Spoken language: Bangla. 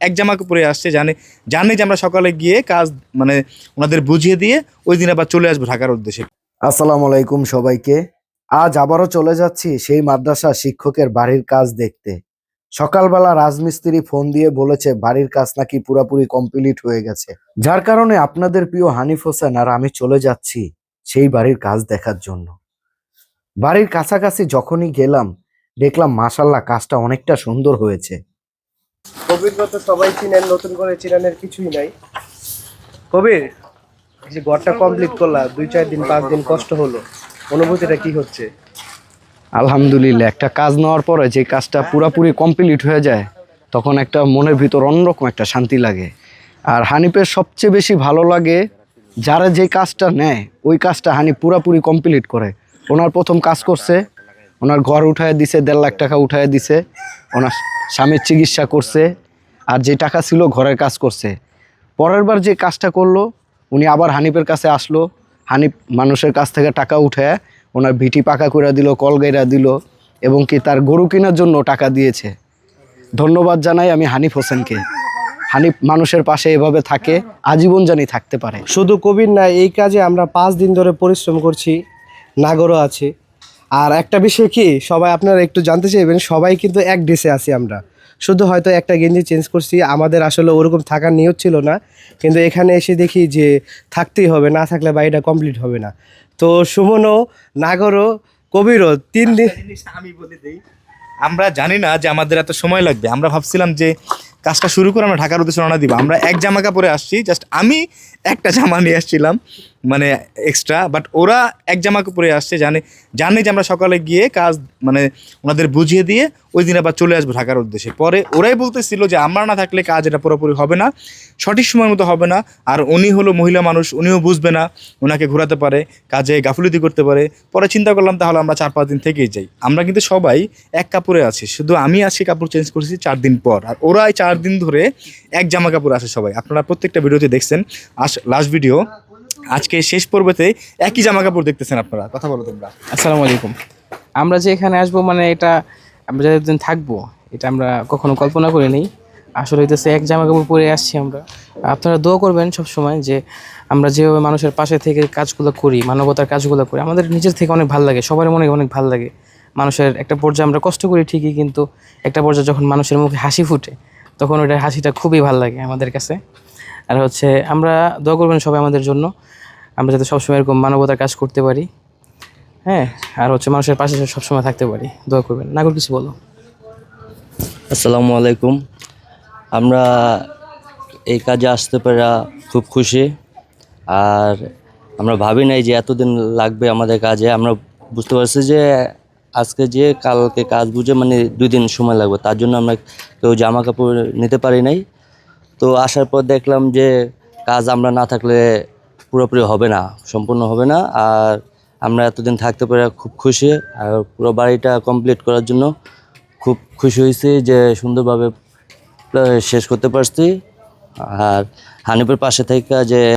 এক জামা কাপড়ে আসছে, জানে জানে যে আমরা সকালে গিয়ে কাজ মানে ওনাদের বুঝিয়ে দিয়ে ওই দিন আবার চলে আসব ঢাকার উদ্দেশ্যে। আসসালামু আলাইকুম সবাইকে। আজ আবারও চলে যাচ্ছি সেই মাদ্রাসা শিক্ষকের বাড়ির কাজ দেখতে। সকালবেলা রাজমিস্ত্রি ফোন দিয়ে বলেছে, বাড়ির কাজ নাকি পুরোপুরি কমপ্লিট হয়ে গেছে। যার কারণে আপনাদের প্রিয় হানিফ হোসেন আর আমি চলে যাচ্ছি সেই বাড়ির কাজ দেখার জন্য। বাড়ির কাছাকাছি যখনই গেলাম, দেখলাম মাসাল্লাহ কাজটা অনেকটা সুন্দর হয়েছে। কবির তো সবাই চিনেন, নতুন করে চিনানের কিছুই নাই। কবির যে ঘরটা কমপ্লিট করলা, দুই চার দিন, পাঁচ দিন কষ্ট হলো। অনুভূতিটা কি হচ্ছে? আলহামদুলিল্লাহ, একটা কাজ নেওয়ার পরে যে কাজটা পুরোপুরি কমপ্লিট হয়ে যায়, তখন একটা মনের ভিতর অন্যরকম একটা শান্তি লাগে। আর হানিফের সবচেয়ে বেশি ভালো লাগে, যারা যে কাজটা নেয়, ওই কাজটা হানি পুরোপুরি কমপ্লিট করে। ওনার প্রথম কাজ করছে, ওনার ঘর উঠায় দিছে, দেড় লাখ টাকা উঠায় দিছে, ওনার স্বামীর চিকিৎসা করছে আর যে টাকা ছিল ঘরের কাজ করছে। পরের বার যে কাজটা করল, উনি আবার হানিফের কাছে আসলো। হানিফ মানুষের কাছ থেকে টাকা উঠে ওনার ভিটি পাকা করে দিল, কল গাইরা দিল এবং কি তার গরু কেনার জন্য টাকা দিয়েছে। ধন্যবাদ জানাই আমি হানিফ হোসেনকে। হানিফ মানুষের পাশে এভাবে থাকে, আজীবন জানি থাকতে পারে। শুধু কবির না, এই কাজে আমরা পাঁচ দিন ধরে পরিশ্রম করছি, নাগরও আছে। আর একটা বিষয় কি, সবাই আপনারা একটু জানতে চাইবেন, সবাই কিন্তু এক ড্রেসে আছি আমরা। শুধু হয়তো একটা গেঞ্জি চেঞ্জ করছি আমাদের আসলে ওরকম থাকার নিয়োগ ছিল না। কিন্তু এখানে এসে দেখি যে থাকতেই হবে না থাকলে বাড়িটা কমপ্লিট হবে না। তো সুমনও নাগরও কবিরও তিন দিন আমি বলে দিই আমরা জানি না যে আমাদের এত সময় লাগবে। আমরা ভাবছিলাম যে কাজটা শুরু করে আমরা ঢাকার উদ্দেশ্যে রওনা দিব। আমরা এক জামা কাপড়ে আসছি জাস্ট আমি একটা জামা নিয়ে আসছিলাম মানে এক্সট্রা বাট ওরা এক জামা কাপড়ে আসছে, জানে জানে যে আমরা সকালে গিয়ে কাজ মানে ওনাদের বুঝিয়ে দিয়ে ওই দিন আবার চলে আসব ঢাকার উদ্দেশ্যে। পরে ওরাই বলতেছিল যে, আমরা না থাকলে কাজ এটা পুরোপুরি হবে না, সঠিক সময় মতো হবে না, আর উনি হলো মহিলা মানুষ, উনিও বুঝবে না ওনাকে ঘোরাতে পারে, কাজে গাফুলিতি করতে পারে। পরে চিন্তা করলাম তাহলে আমরা চার পাঁচ দিন থেকেই যাই। আমরা কিন্তু সবাই এক কাপড়ে আছি, শুধু আমি আজকে কাপড় চেঞ্জ করেছি চার দিন পর, আর ওরাই চার দিন ধরে এক জামা কাপড় আসে সবাই। আপনারা প্রত্যেকটা ভিডিওতে দেখছেন। আস লাস্ট ভিডিও আজকে শেষ পর্বতে একই জামা কাপড় দেখতেছেন আপনারা। কথা বলো তোমরা। আসসালামু আলাইকুম। আমরা যে এখানে আসব মানে এটা আমরা যতদিন থাকব, এটা আমরা কখনো কল্পনা করি নেই। আসলে হইতেছে এক জামা কাপড় পরে আসছি আমরা। আপনারা দোয়া করবেন সব সময় যে আমরা যেভাবে মানুষের পাশে থেকে কাজগুলো করি, মানবতার কাজগুলো করি, আমাদের নিজের থেকে অনেক ভালো লাগে, সবার মনে অনেক ভালো লাগে। মানুষের একটা পর্যায়ে আমরা কষ্ট করি ঠিকই, কিন্তু একটা পর্যায়ে যখন মানুষের মুখে হাসি ফুটে তখন ওটা হাসিটা খুবই ভালো লাগে আমাদের কাছে। আর হচ্ছে আমরা দোয়া করবেন সবাই আমাদের জন্য। আমরা যাতে সবসময় এরকম মানবতার কাজ করতে পারি। হ্যাঁ আর হচ্ছে মানুষের পাশে সবসময় থাকতে পারি। দোয়া করবেন। নাগর, কিছু বলো। আসসালামু আলাইকুম। আমরা এই কাজে আসতে পারা খুব খুশি। আর আমরা ভাবি নাই যে এতদিন লাগবে আমাদের কাজে। আমরা বুঝতে পারছি যে আজকে যে কালকে কাজ বুঝে মানে দুই দিন সময় লাগবে, তার জন্য আমরা কেউ জামা কাপড় নিতে পারি নাই। তো আসার পর দেখলাম যে কাজ আমরা না থাকলে পুরোপুরি হবে না, সম্পূর্ণ হবে না। আর আমরা এতদিন থাকতে পেরে খুব খুশি, আর পুরো বাড়িটা কমপ্লিট করার জন্য খুব খুশি হয়েছি যে সুন্দরভাবে শেষ করতে পারছি। আর হানিফের পাশে থেকে যে